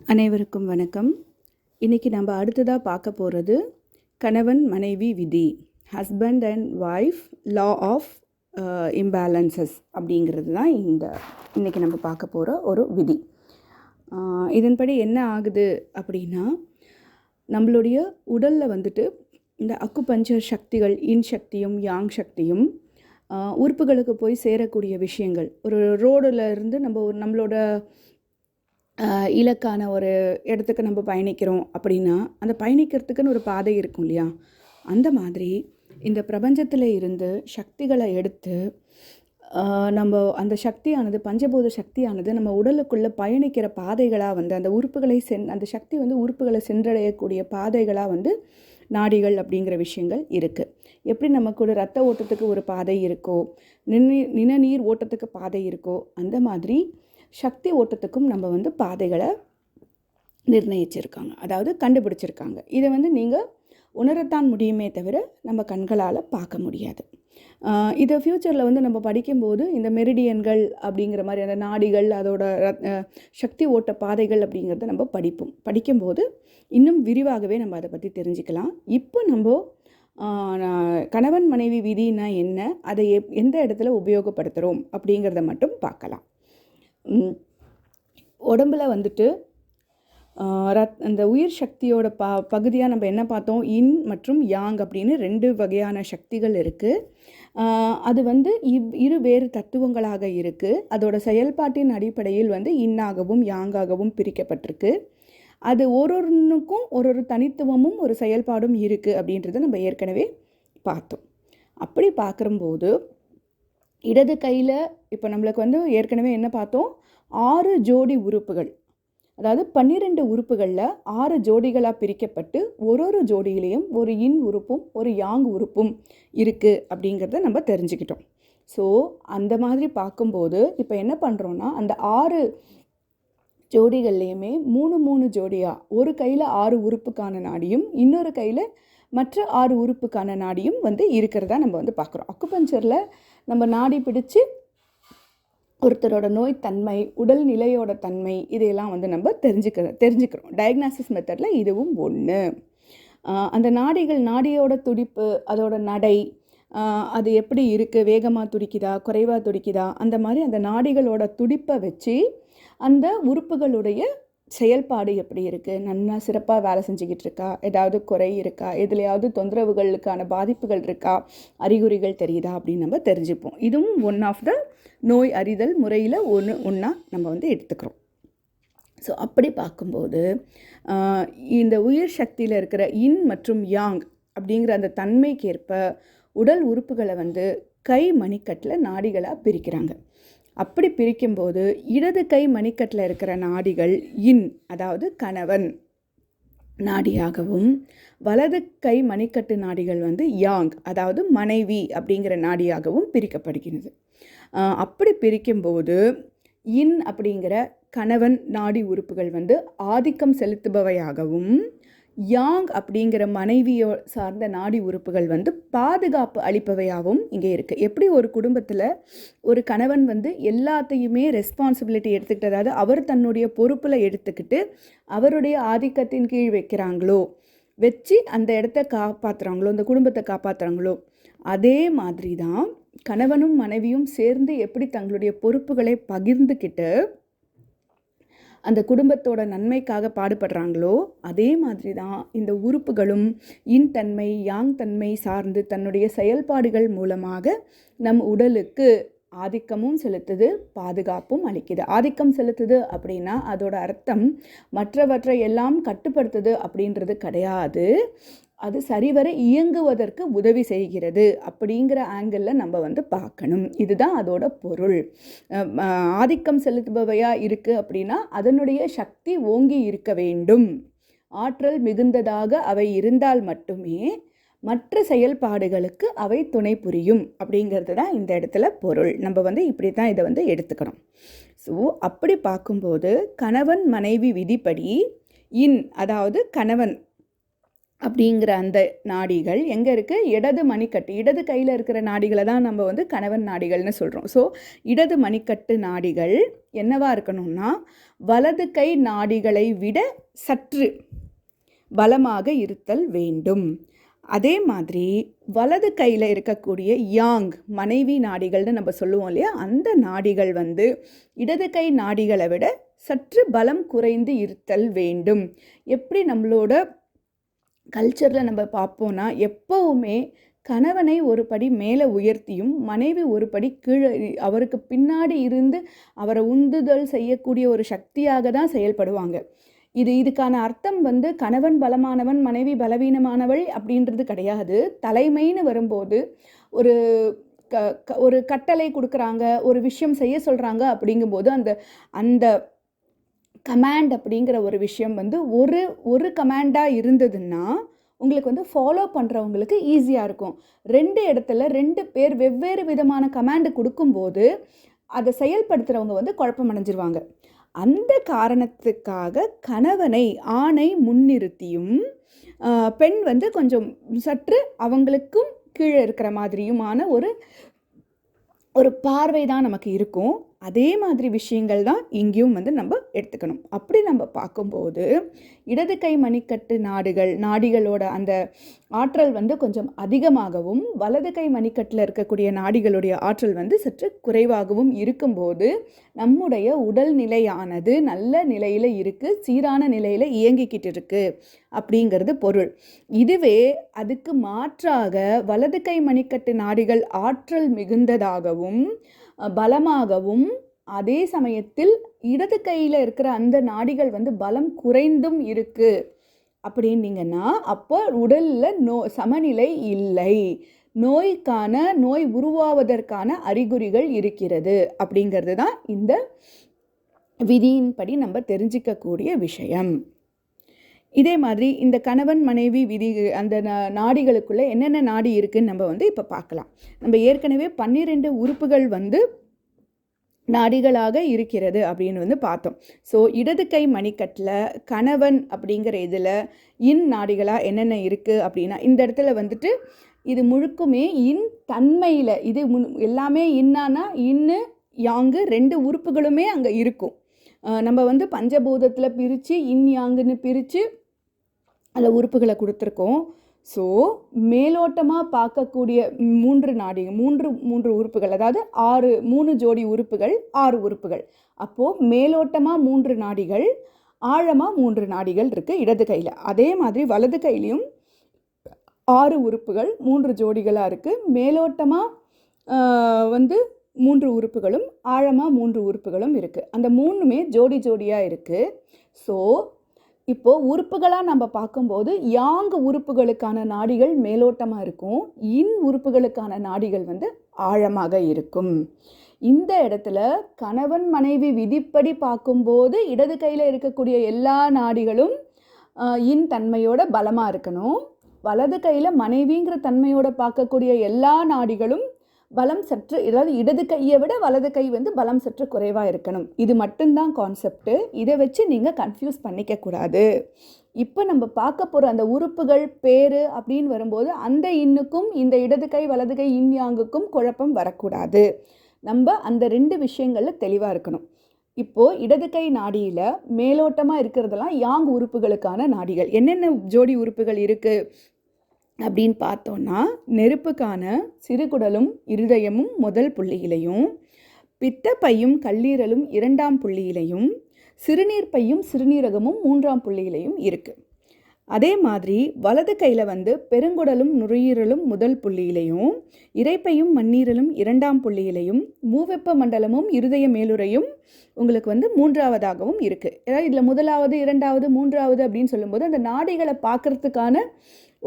அனைவருக்கும் வணக்கம். இன்றைக்கி நம்ம அடுத்ததாக பார்க்க போகிறது கணவன் மனைவி விதி husband and wife law of imbalances அப்படிங்கிறது தான் இந்த இன்றைக்கி நம்ம பார்க்க போகிற ஒரு விதி. இதன்படி என்ன ஆகுது அப்படின்னா நம்மளுடைய உடலில் வந்துட்டு இந்த அக்குபஞ்சர் சக்திகள் இன் சக்தியும் யாங் சக்தியும் உறுப்புகளுக்கு போய் சேரக்கூடிய விஷயங்கள் ஒரு ரோடில் இருந்து நம்ம ஒரு நம்மளோட இலக்கான ஒரு இடத்துக்கு நம்ம பயணிக்கிறோம் அப்படின்னா அந்த பயணிக்கிறதுக்குன்னு ஒரு பாதை இருக்கும் இல்லையா? அந்த மாதிரி இந்த பிரபஞ்சத்தில் இருந்து சக்திகளை எடுத்து நம்ம அந்த சக்தியானது பஞ்சபூத சக்தியானது நம்ம உடலுக்குள்ளே பயணிக்கிற பாதைகளாக வந்து அந்த உறுப்புகளை சென் அந்த சக்தி வந்து உறுப்புகளை சென்றடையக்கூடிய பாதைகளாக வந்து நாடிகள் அப்படிங்கிற விஷயங்கள் இருக்குது எப்படி நமக்கு ஒரு ரத்த ஓட்டத்துக்கு ஒரு பாதை இருக்கோ நின நிணநீர் ஓட்டத்துக்கு பாதை இருக்கோ அந்த மாதிரி சக்தி ஓட்டத்துக்கும் நம்ம வந்து பாதைகளை நிர்ணயிச்சிருக்காங்க. அதாவது கண்டுபிடிச்சிருக்காங்க. இதை வந்து நீங்கள் உணரத்தான் முடியுமே தவிர நம்ம கண்களால் பார்க்க முடியாது. இதை ஃப்யூச்சரில் வந்து நம்ம படிக்கும்போது இந்த மெரிடியன்கள் அப்படிங்கிற மாதிரி அந்த நாடிகள் அதோட ரத்- சக்தி ஓட்ட பாதைகள் அப்படிங்கிறத நம்ம படிப்போம். படிக்கும்போது இன்னும் விரிவாகவே நம்ம அதை பற்றி தெரிஞ்சுக்கலாம். இப்போ நம்ம கணவன் மனைவி விதினா என்ன அதை எப் எந்த இடத்துல உபயோகப்படுத்துகிறோம் அப்படிங்கிறத மட்டும் பார்க்கலாம். உடம்புல வந்துட்டு ரத் அந்த உயிர் சக்தியோட ப பகுதியாக நம்ம என்ன பார்த்தோம்? இன் மற்றும் யாங் அப்படின்னு ரெண்டு வகையான சக்திகள் இருக்குது அது வந்து இவ் இரு வேறு தத்துவங்களாக இருக்குது அதோட செயல்பாட்டின் அடிப்படையில் வந்து இன்னாகவும் யாங்காகவும் பிரிக்கப்பட்டிருக்கு. அது ஒரு ஒருனுக்கும் ஒரு ஒரு தனித்துவமும் ஒரு செயல்பாடும் இருக்குது அப்படின்றத நம்ம ஏற்கனவே பார்த்தோம். அப்படி பார்க்குறம்போது இடது கையில் இப்போ நம்மளுக்கு வந்து ஏற்கனவே என்ன பார்த்தோம்? ஆறு ஜோடி உறுப்புகள். அதாவது பன்னிரெண்டு உறுப்புகளில் ஆறு ஜோடிகளாக பிரிக்கப்பட்டு ஒரு ஒரு ஜோடியிலையும் ஒரு இன் உறுப்பும் ஒரு யாங் உறுப்பும் இருக்குது அப்படிங்கிறத நம்ம தெரிஞ்சுக்கிட்டோம். ஸோ அந்த மாதிரி பார்க்கும்போது இப்போ என்ன பண்ணுறோன்னா அந்த ஆறு ஜோடிகள்லேயுமே மூணு மூணு ஜோடியாக ஒரு கையில் ஆறு உறுப்புக்கான நாடியும் இன்னொரு கையில் மற்ற ஆறு உறுப்புக்கான நாடியும் வந்து இருக்கிறதா நம்ம வந்து பார்க்குறோம். அக்குபஞ்சரில் நம்ம நாடி பிடிச்சு ஒருத்தரோட நோய் தன்மை உடல் நிலையோட தன்மை இதையெல்லாம் வந்து நம்ம தெரிஞ்சுக்க தெரிஞ்சுக்கிறோம். டயக்னாசிஸ் மெத்தடில் இதுவும் ஒன்று அந்த நாடிகள் நாடியோட துடிப்பு அதோட நடை அது எப்படி இருக்குது வேகமாக துடிக்குதா குறைவாக துடிக்குதா அந்த மாதிரி அந்த நாடிகளோட துடிப்பை வச்சு அந்த உறுப்புகளுடைய செயல்பாடு எப்படி இருக்குது நன்னா சிறப்பாக வேலை செஞ்சுக்கிட்டு இருக்கா? ஏதாவது குறை இருக்கா? எதுலையாவது தொந்தரவுகளுக்கான பாதிப்புகள் இருக்கா? அறிகுறிகள் தெரியுதா? அப்படின்னு நம்ம தெரிஞ்சுப்போம். இதுவும் ஒன் ஆஃப் த நோய் அறிதல் முறையில் ஒன்று ஒன்றா நம்ம வந்து எடுத்துக்கிறோம். ஸோ அப்படி பார்க்கும்போது இந்த உயிர் சக்தியில் இருக்கிற இன் மற்றும் யாங் அப்படிங்கிற அந்த தன்மைக்கேற்ப உடல் உறுப்புகளை வந்து கை மணிக்கட்டில் நாடிகளாக பிரிக்கிறாங்க. அப்படி பிரிக்கும்போது இடது கை மணிக்கட்டில் இருக்கிற நாடிகள் இன் அதாவது கணவன் நாடியாகவும் வலது கை மணிக்கட்டு நாடிகள் வந்து யாங் அதாவது மனைவி அப்படிங்கிற நாடியாகவும் பிரிக்கப்படுகிறது. அப்படி பிரிக்கும்போது இன் அப்படிங்கிற கணவன் நாடி உறுப்புகள் வந்து ஆதிக்கம் செலுத்துபவையாகவும் யாங் அப்படிங்கிற மனைவியோ சார்ந்த நாடி உறுப்புகள் வந்து பாதுகாப்பு அளிப்பவையாகவும் இங்கே இருக்குது எப்படி ஒரு குடும்பத்தில் ஒரு கணவன் வந்து எல்லாத்தையுமே ரெஸ்பான்சிபிலிட்டி எடுத்துக்கிட்டு அதாவது அவர் தன்னுடைய பொறுப்பில் எடுத்துக்கிட்டு அவருடைய ஆதிக்கத்தின் கீழ் வைக்கிறாங்களோ வச்சு அந்த இடத்த காப்பாற்றுறாங்களோ அந்த குடும்பத்தை காப்பாற்றுறாங்களோ அதே மாதிரி தான் கணவனும் மனைவியும் சேர்ந்து எப்படி தங்களுடைய பொறுப்புகளை பகிர்ந்துக்கிட்டு அந்த குடும்பத்தோட நன்மைக்காக பாடுபடுறாங்களோ அதே மாதிரி தான் இந்த உறுப்புகளும் இன் தன்மை யாங் தன்மை சார்ந்து தன்னுடைய செயல்பாடுகள் மூலமாக நம் உடலுக்கு ஆதிக்கமும் செலுத்துது பாதுகாப்பும் அளிக்குது. ஆதிக்கம் செலுத்துது அப்படின்னா அதோட அர்த்தம் மற்றவற்றை எல்லாம் கட்டுப்படுத்துது அப்படின்றது கிடையாது. அது சரிவர இயங்குவதற்கு உதவி செய்கிறது அப்படிங்கிற ஆங்கிளில் நம்ம வந்து பார்க்கணும். இதுதான் அதோட பொருள். ஆதிக்கம் செலுத்துபவையாக இருக்குது அப்படின்னா அதனுடைய சக்தி ஓங்கி இருக்க வேண்டும். ஆற்றல் மிகுந்ததாக அவை இருந்தால் மட்டுமே மற்ற செயல்பாடுகளுக்கு அவை துணை புரியும் அப்படிங்கிறது தான் இந்த இடத்துல பொருள். நம்ம வந்து இப்படி தான் இதை வந்து எடுத்துக்கணும். ஸோ அப்படி பார்க்கும்போது கணவன் மனைவி விதிப்படி இன் அதாவது கணவன் அப்படிங்கிற அந்த நாடிகள் எங்கே இருக்குது இடது மணிக்கட்டு. இடது கையில் இருக்கிற நாடிகளை தான் நம்ம வந்து கணவன் நாடிகள்னு சொல்கிறோம் ஸோ இடது மணிக்கட்டு நாடிகள் என்னவாக இருக்கணும்னா வலது கை நாடிகளை விட சற்று பலமாக இருத்தல் வேண்டும். அதே மாதிரி வலது கையில் இருக்கக்கூடிய யாங் மனைவி நாடிகள்னு நம்ம சொல்லுவோம் இல்லையா? அந்த நாடிகள் வந்து இடது கை நாடிகளை விட சற்று பலம் குறைந்து இருத்தல் வேண்டும். எப்படி நம்மளோட கல்ச்சரில் நம்ம பார்ப்போம்னா எப்போவுமே கணவனை ஒரு படி மேலே உயர்த்தியும் மனைவி ஒரு படி கீழே அவருக்கு பின்னாடி இருந்து அவரை உந்துதல் செய்யக்கூடிய ஒரு சக்தியாக தான் செயல்படுவாங்க. இது இதுக்கான அர்த்தம் வந்து கணவன் பலமானவன் மனைவி பலவீனமானவள் அப்படின்றது கிடையாது. தலைமைன்னு வரும்போது ஒரு க க- ஒரு கட்டளை கொடுக்குறாங்க ஒரு விஷயம் செய்ய சொல்கிறாங்க அப்படிங்கும்போது அந்த அந்த கமாண்ட் அப்படிங்கிற ஒரு விஷயம் வந்து ஒரு ஒரு கமாண்டாக இருந்ததுன்னா உங்களுக்கு வந்து ஃபாலோ பண்ணுறவங்களுக்கு ஈஸியாக இருக்கும். ரெண்டு இடத்துல ரெண்டு பேர் வெவ்வேறு விதமான கமாண்டு கொடுக்கும்போது அதை செயல்படுத்துகிறவங்க வந்து குழப்பம் அடைஞ்சிருவாங்க அந்த காரணத்துக்காக கணவனை ஆணை முன்னிறுத்தியும் பெண் வந்து கொஞ்சம் சற்று அவங்களுக்கும் கீழே இருக்கிற மாதிரியுமான ஒரு ஒரு பார்வை தான் நமக்கு இருக்கும். அதே மாதிரி விஷயங்கள் தான் இங்கேயும் வந்து நம்ம எடுத்துக்கணும். அப்படி நம்ம பார்க்கும்போது இடது கை மணிக்கட்டு நாடுகள் நாடிகளோட அந்த ஆற்றல் வந்து கொஞ்சம் அதிகமாகவும் வலது கை மணிக்கட்டில் இருக்கக்கூடிய நாடிகளுடைய ஆற்றல் வந்து சற்று குறைவாகவும் இருக்கும்போது நம்முடைய உடல் நிலையானது நல்ல நிலையில் இருக்குது சீரான நிலையில் இயங்கிக்கிட்டு இருக்குது அப்படிங்கிறது பொருள். இதுவே அதுக்கு மாற்றாக வலது கை மணிக்கட்டு நாடிகள் ஆற்றல் மிகுந்ததாகவும் பலமாகவும் அதே சமயத்தில் இடது கையில் இருக்கிற அந்த நாடிகள் வந்து பலம் குறைந்தும் இருக்குது அப்படின்னீங்கன்னா அப்போ உடலில் நோ சமநிலை இல்லை. நோய்க்கான நோய் உருவாவதற்கான அறிகுறிகள் இருக்கிறது. அப்படிங்கிறது தான் இந்த விதியின்படி நம்ம தெரிஞ்சிக்கக்கூடிய விஷயம். இதே மாதிரி இந்த கணவன் மனைவி விதி அந்த நா- என்னென்ன நாடி இருக்குன்னு நம்ம வந்து இப்போ பார்க்கலாம். நம்ம ஏற்கனவே பன்னிரெண்டு உறுப்புகள் வந்து நாடிகளாக இருக்கிறது அப்படின்னு வந்து பார்த்தோம். ஸோ இடது கை மணிக்கட்டில் கணவன் அப்படிங்கிற இதில் இன் நாடிகளாக என்னென்ன இருக்குது அப்படின்னா இந்த இடத்துல வந்துட்டு இது முழுக்குமே இன் தன்மையில் இது மு எல்லாமே இன்னானா இன்னு யாங்கு ரெண்டு உறுப்புகளுமே அங்கே இருக்கும். நம்ம வந்து பஞ்சபூதத்தில் பிரித்து இன் யாங்குன்னு பிரித்து அதில் உறுப்புகளை கொடுத்துருக்கோம். ஸோ மேலோட்டமாக பார்க்கக்கூடிய மூன்று நாடி மூன்று மூன்று உறுப்புகள் அதாவது ஆறு மூணு ஜோடி உறுப்புகள் ஆறு உறுப்புகள். அப்போது மேலோட்டமாக மூன்று நாடிகள் ஆழமாக மூன்று நாடிகள் இருக்குது இடது கையில். அதே மாதிரி வலது கையிலையும் ஆறு உறுப்புகள் மூன்று ஜோடிகளாக இருக்குது மேலோட்டமாக வந்து மூன்று உறுப்புகளும் ஆழமாக மூன்று உறுப்புகளும் இருக்குது அந்த மூணுமே ஜோடி ஜோடியாக இருக்குது ஸோ இப்போது உறுப்புகளாக நம்ம பார்க்கும்போது யாங் உறுப்புகளுக்கான நாடிகள் மேலோட்டமாக இருக்கும் இன் உறுப்புகளுக்கான நாடிகள் வந்து ஆழமாக இருக்கும். இந்த இடத்துல கணவன் மனைவி விதிப்படி பார்க்கும்போது இடது கையில் இருக்கக்கூடிய எல்லா நாடிகளும் இன் தன்மையோட பலமாக இருக்கணும். வலது கையில் மனைவிங்கிற தன்மையோட பார்க்கக்கூடிய எல்லா நாடிகளும் பலம் சற்று அதாவது இடது கையை விட வலது கை வந்து பலம் சற்று குறைவாக இருக்கணும். இது மட்டும்தான் கான்செப்ட்டு இதை வச்சு நீங்கள் கன்ஃபியூஸ் பண்ணிக்க கூடாது. இப்போ நம்ம பார்க்க போகிற அந்த உறுப்புகள் பேர் அப்படின்னு வரும்போது அந்த இன்னுக்கும் இந்த இடது கை வலது கை இன் யாங்குக்கும் குழப்பம் வரக்கூடாது. நம்ம அந்த ரெண்டு விஷயங்களில் தெளிவாக இருக்கணும். இப்போது இடது கை நாடியில் மேலோட்டமாக இருக்கிறதெல்லாம் யாங் உறுப்புகளுக்கான நாடிகள். என்னென்ன ஜோடி உறுப்புகள் இருக்குது அப்படின்னு பார்த்தோன்னா நெருப்புக்கான சிறுகுடலும் இருதயமும் முதல் புள்ளியிலையும் பித்தப்பையும் கல்லீரலும் இரண்டாம் புள்ளியிலையும் சிறுநீர் பையும் சிறுநீரகமும் மூன்றாம் புள்ளியிலையும் இருக்குது அதே மாதிரி வலது கையில் வந்து பெருங்குடலும் நுரையீரலும் முதல் புள்ளியிலையும் இறைப்பையும் மண்ணீரலும் இரண்டாம் புள்ளியிலையும் மூவெப்ப மண்டலமும் இருதய மேலுறையும் உங்களுக்கு வந்து மூன்றாவதாகவும் இருக்குது ஏதாவது இதில் முதலாவது இரண்டாவது மூன்றாவது அப்படின்னு சொல்லும்போது அந்த நாடிகளை பார்க்கறதுக்கான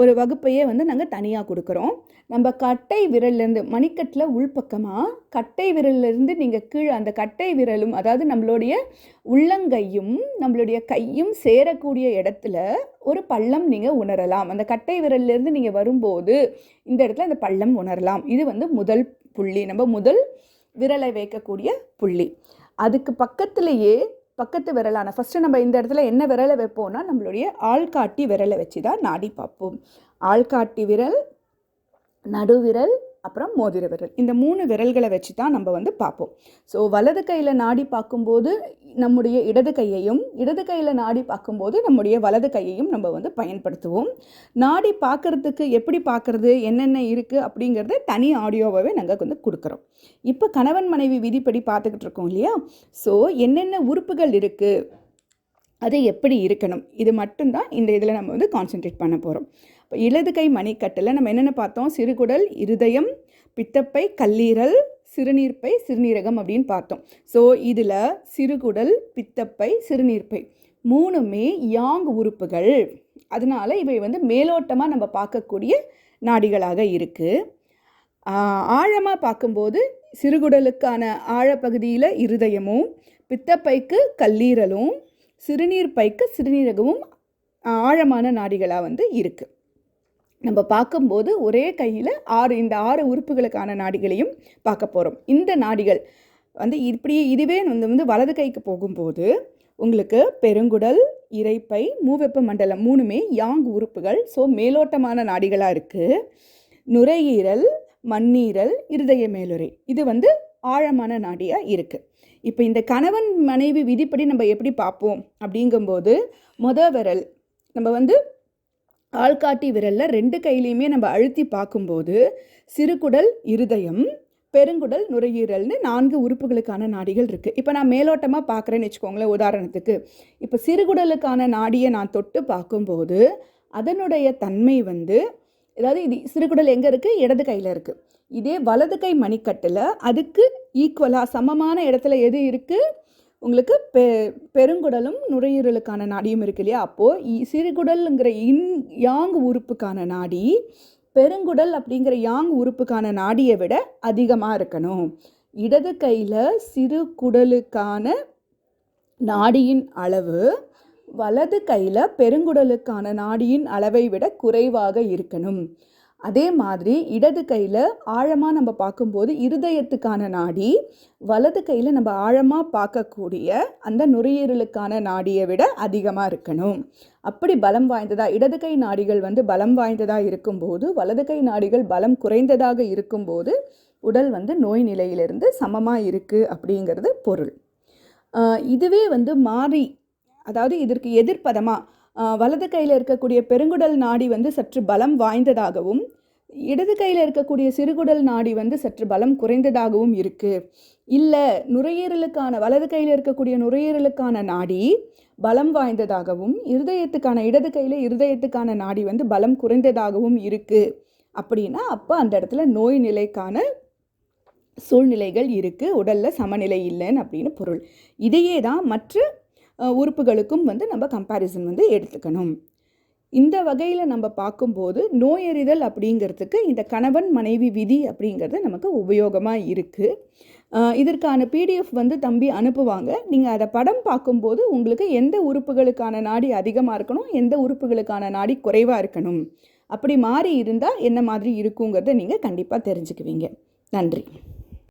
ஒரு வகுப்பையே வந்து நாங்கள் தனியாக கொடுக்குறோம். நம்ம கட்டை விரல்லேருந்து மணிக்கட்டில் உள்பக்கமாக கட்டை விரல்லேருந்து நீங்கள் கீழே அந்த கட்டை விரலும் அதாவது நம்மளுடைய உள்ளங்கையும் நம்மளுடைய கையும் சேரக்கூடிய இடத்துல ஒரு பள்ளம் நீங்கள் உணரலாம். அந்த கட்டை விரல்லேருந்து நீங்கள் வரும்போது இந்த இடத்துல அந்த பள்ளம் உணரலாம். இது வந்து முதல் புள்ளி. நம்ம முதல் விரலை வைக்கக்கூடிய புள்ளி. அதுக்கு பக்கத்திலேயே பக்கத்து விரலான ஃபஸ்ட்டு நம்ம இந்த இடத்துல என்ன விரலை வைப்போம்னா நம்மளுடைய ஆள்காட்டி விரலை வச்சு தான் நாடி பார்ப்போம். ஆள்காட்டி விரல் நடுவிரல் அப்புறம் மோதிர விரல். இந்த மூணு விரல்களை வச்சு தான் நம்ம வந்து பார்ப்போம். ஸோ வலது கையில் நாடி பார்க்கும்போது நம்முடைய இடது கையையும் இடது கையில் நாடி பார்க்கும்போது நம்முடைய வலது கையையும் நம்ம வந்து பயன்படுத்துவோம். நாடி பார்க்கறதுக்கு எப்படி பார்க்கறது என்னென்ன இருக்குது அப்படிங்கிறத தனி ஆடியோவாகவே நாங்கள் வந்து கொடுக்குறோம். இப்போ கணவன் மனைவி விதிப்படி பார்த்துக்கிட்டு இருக்கோம் இல்லையா? ஸோ என்னென்ன உறுப்புகள் இருக்குது அது எப்படி இருக்கணும் இது மட்டும்தான் இந்த இதில் நம்ம வந்து கான்சென்ட்ரேட் பண்ண போகிறோம் இப்போ இடது கை மணிக்கட்டில் நம்ம என்னென்ன பார்த்தோம்? சிறுகுடல் இருதயம் பித்தப்பை கல்லீரல் சிறுநீர்ப்பை சிறுநீரகம் அப்படின்னு பார்த்தோம். ஸோ இதில் சிறுகுடல் பித்தப்பை சிறுநீர்ப்பை மூணுமே யாங் உறுப்புகள். அதனால இவை வந்து மேலோட்டமாக நம்ம பார்க்கக்கூடிய நாடிகளாக இருக்குது ஆழமாக பார்க்கும்போது சிறுகுடலுக்கான ஆழப்பகுதியில் இருதயமும் பித்தப்பைக்கு கல்லீரலும் சிறுநீர் பைக்கு சிறுநீரகமும் ஆழமான நாடிகளாக வந்து இருக்குது நம்ம பார்க்கும்போது ஒரே கையில் ஆறு இந்த ஆறு உறுப்புகளுக்கான நாடிகளையும் பார்க்க போகிறோம் இந்த நாடிகள் வந்து இப்படி இதுவே வந்து வந்து வலது கைக்கு போகும்போது உங்களுக்கு பெருங்குடல் இறைப்பை மூவெப்ப மண்டலம் மூணுமே யாங் உறுப்புகள். ஸோ மேலோட்டமான நாடிகளாக இருக்குது நுரையீரல் மண்ணீரல் இருதய மேலுரை இது வந்து ஆழமான நாடியாக இருக்குது இப்போ இந்த கணவன் மனைவி விதிப்படி நம்ம எப்படி பார்ப்போம் அப்படிங்கும்போது மொத விரல் நம்ம வந்து ஆள்காட்டி விரலில் ரெண்டு கையிலையுமே நம்ம அழுத்தி பார்க்கும்போது சிறுகுடல் இருதயம் பெருங்குடல் நுரையீரல்னு நான்கு உறுப்புகளுக்கான நாடிகள் இருக்குது இப்போ நான் மேலோட்டமாக பார்க்குறேன்னு வச்சுக்கோங்களேன் உதாரணத்துக்கு. இப்போ சிறுகுடலுக்கான நாடியை நான் தொட்டு பார்க்கும்போது அதனுடைய தன்மை வந்து அதாவது இது சிறுகுடல் எங்கே இருக்குது இடது கையில் இருக்குது இதே வலது கை மணிக்கட்டில் அதுக்கு ஈக்குவலாக சமமான இடத்துல எது இருக்குது உங்களுக்கு பெ பெருங்குடலும் நுரையீரலுக்கான நாடியும் இருக்கு இல்லையா? அப்போது சிறுகுடலுங்கிற இன் யாங் உறுப்புக்கான நாடி பெருங்குடல் அப்படிங்கிற யாங் உறுப்புக்கான நாடியை விட அதிகமாக இருக்கணும். இடது கையில் சிறு குடலுக்கான நாடியின் அளவு வலது கையில் பெருங்குடலுக்கான நாடியின் அளவை விட குறைவாக இருக்கணும். அதே மாதிரி இடது கையில் ஆழமாக நம்ம பார்க்கும்போது இருதயத்துக்கான நாடி வலது கையில் நம்ம ஆழமாக பார்க்கக்கூடிய அந்த நுரையீரலுக்கான நாடியை விட அதிகமாக இருக்கணும். அப்படி பலம் வாய்ந்ததாக இடது கை நாடிகள் வந்து பலம் வாய்ந்ததாக இருக்கும்போது வலது கை நாடிகள் பலம் குறைந்ததாக இருக்கும்போது உடல் வந்து நோய் நிலையிலிருந்து சமமாக இருக்குது அப்படிங்கிறது பொருள். இதுவே வந்து மாறி அதாவது இதற்கு எதிர்ப்பதமாக வலது கையில் இருக்கக்கூடிய பெருங்குடல் நாடி வந்து சற்று பலம் வாய்ந்ததாகவும் இடது கையில் இருக்கக்கூடிய சிறுகுடல் நாடி வந்து சற்று பலம் குறைந்ததாகவும் இருக்குது இல்லை நுரையீரலுக்கான வலது கையில் இருக்கக்கூடிய நுரையீரலுக்கான நாடி பலம் வாய்ந்ததாகவும் இருதயத்துக்கான இடது கையில் இருதயத்துக்கான நாடி வந்து பலம் குறைந்ததாகவும் இருக்குது அப்படின்னா அப்போ அந்த இடத்துல நோய் நிலைக்கான சூழ்நிலைகள் இருக்குது உடலில் சமநிலை இல்லைன்னு அப்படின்னு பொருள். இதையே தான் மற்ற உறுப்புகளுக்கும் வந்து நம்ம கம்பேரிசன் வந்து எடுத்துக்கணும். இந்த வகையில் நம்ம பார்க்கும்போது நோயறிதல் அப்படிங்கிறதுக்கு இந்த கணவன் மனைவி விதி அப்படிங்கிறது நமக்கு உபயோகமாக இருக்குது இதற்கான பிடிஎஃப் வந்து தம்பி அனுப்புவாங்க. நீங்கள் அதை படம் பார்க்கும்போது உங்களுக்கு எந்த உறுப்புகளுக்கான நாடி அதிகமாக இருக்கணும் எந்த உறுப்புகளுக்கான நாடி குறைவாக இருக்கணும். அப்படி மாறி இருந்தால் என்ன மாதிரி இருக்குங்கிறத நீங்கள் கண்டிப்பாக தெரிஞ்சுக்குவீங்க. நன்றி.